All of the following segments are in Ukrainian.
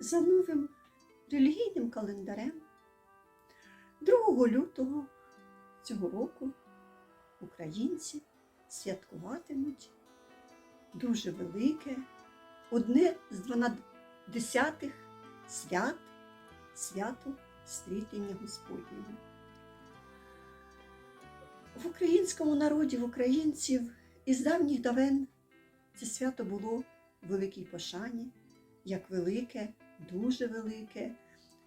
за новим релігійним календарем 2 лютого цього року українці святкуватимуть дуже велике, одне з 12 свят свято стрітення Господнього. В українському народі, в українців із давніх давен це свято було в великій пошані, як велике, дуже велике,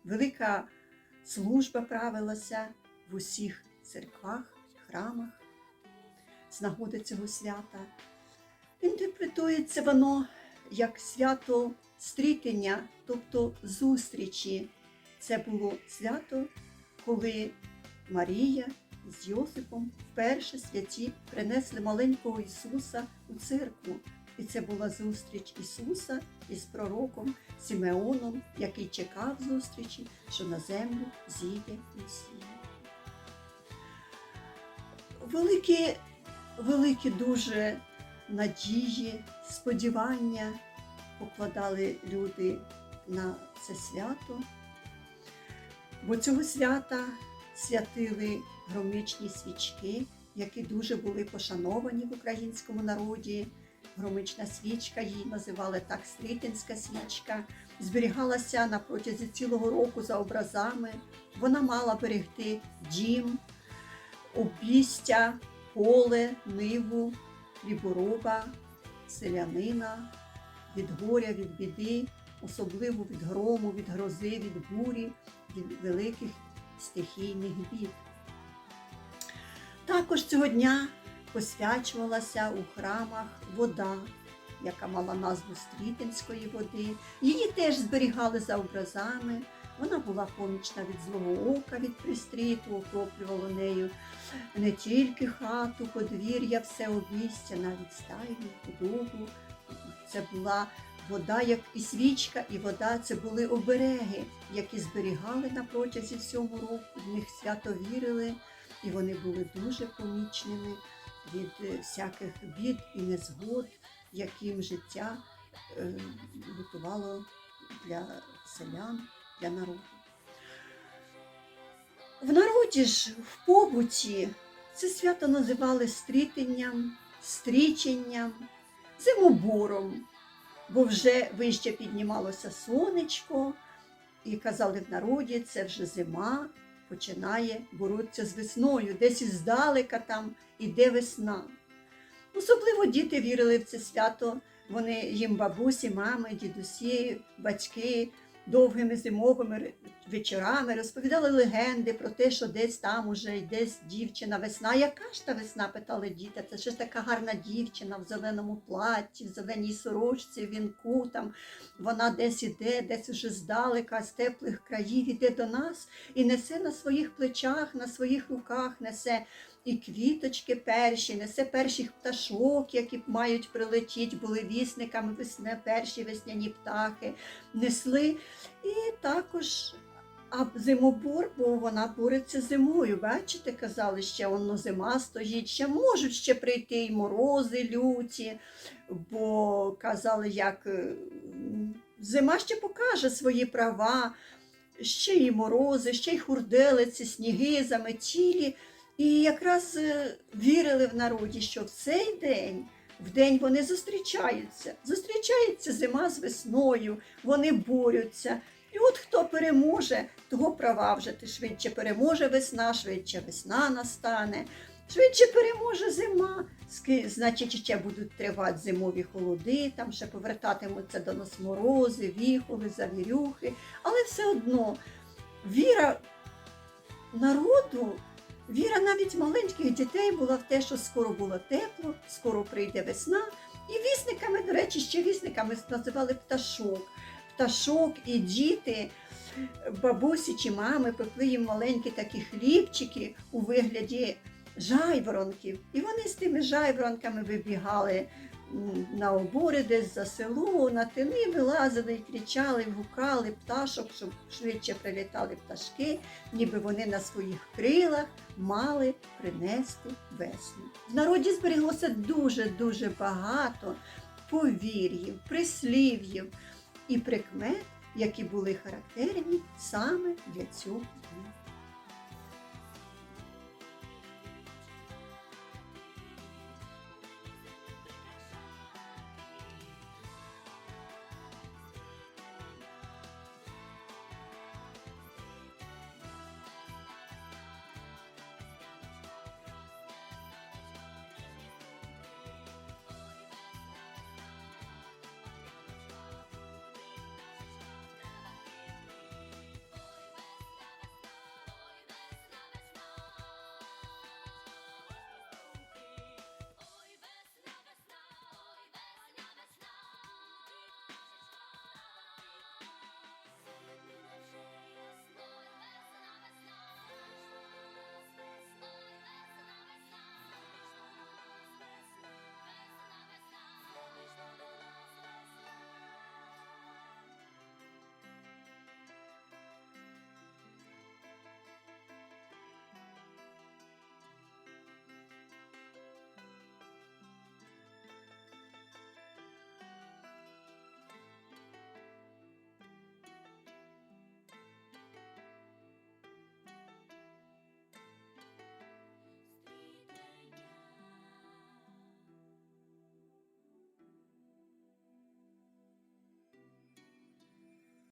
велика служба правилася в усіх церквах, храмах з нагоди цього свята. Інтерпретується воно як свято стрітення, тобто зустрічі. Це було свято, коли Марія з Йосипом вперше святі принесли маленького Ісуса у церкву. І це була зустріч Ісуса із пророком Симеоном, який чекав зустрічі, що на землю зійде Месія. Великі, великі дуже надії, сподівання покладали люди на це свято, бо цього свята святили громичні свічки, які дуже були пошановані в українському народі. Громична свічка, її називали так стрітинська свічка, зберігалася на протязі цілого року за образами. Вона мала берегти дім, обістя, поле, ниву, хлібороба, селянина від горя, від біди, особливо від грому, від грози, від бурі, від великих стихійних бід. Також цього дня посвячувалася у храмах вода, яка мала назву Стрітинської води. Її теж зберігали за образами. Вона була помічна від злого ока, від пристріту, окроплювало нею не тільки хату, подвір'я, все обістя, навіть стайню, худобу. Це була вода, як і свічка, і вода це були обереги, які зберігали на протязі всього року. В них свято вірили, і вони були дуже помічними від е, всяких бід і незгод, яким життя е, готувало для селян, для народу. В народі ж в побуті це свято називали стрітенням, стріченням, зимобором, бо вже вище піднімалося сонечко, і казали в народі, це вже зима починає боротися з весною, десь іздалека там іде весна. Особливо діти вірили в це свято. Вони їм бабусі, мами, дідусі, батьки довгими зимовими вечорами розповідали легенди про те, що десь там уже десь дівчина весна. Яка ж та весна? питали діти. Це ж така гарна дівчина в зеленому платті, в зеленій сорочці, в вінку. Там вона десь іде, десь уже здалека, з теплих країв іде до нас і несе на своїх плечах, на своїх руках, несе і квіточки перші, несе перших пташок, які мають прилетіти, були вісниками весне, перші весняні птахи, несли. І також а зимобор, бо вона бореться зимою. Бачите, казали, ще воно зима стоїть, ще можуть ще прийти і морози люті, бо казали, як е, зима ще покаже свої права, ще й морози, ще й хурделиці, сніги, заметілі. І якраз е, вірили в народі, що в цей день, в день вони зустрічаються. Зустрічається зима з весною, вони борються. І от хто переможе, того права вже ти швидше переможе весна, швидше весна настане, швидше переможе зима. Значить, ще будуть тривати зимові холоди, там ще повертатимуться до нас морози, віхоли, завірюхи. Але все одно віра народу Віра навіть маленьких дітей була в те, що скоро було тепло, скоро прийде весна. І вісниками, до речі, ще вісниками називали пташок. Пташок і діти, бабусі чи мами пекли їм маленькі такі хлібчики у вигляді жайворонків. І вони з тими жайворонками вибігали на обори десь за село, на тини вилазили і кричали, гукали пташок, щоб швидше прилітали пташки, ніби вони на своїх крилах мали принести весну. В народі збереглося дуже-дуже багато повір'їв, прислів'їв і прикмет, які були характерні саме для цього дня.